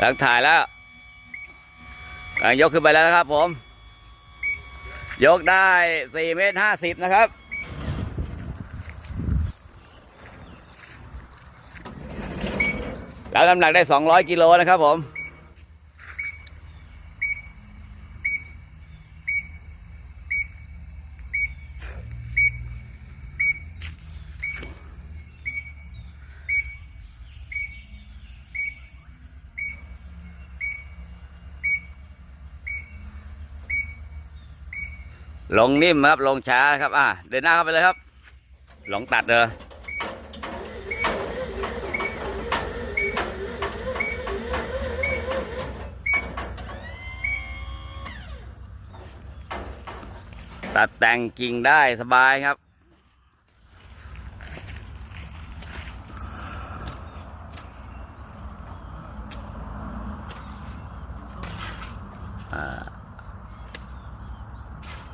หลังถ่ายแล้วกำลังยกขึ้นไปแล้วนะครับผม ยกได้สี่เมตรห้าสิบนะครับ แล้วน้ำหนักได้สองร้อยกิโลนะครับผม ลงนิ่มครับ ลงช้าครับ อะ เดินหน้าเข้าไปเลยครับ หลงตัดเลยตัดแต่งกิ่งได้สบายครับ อ่า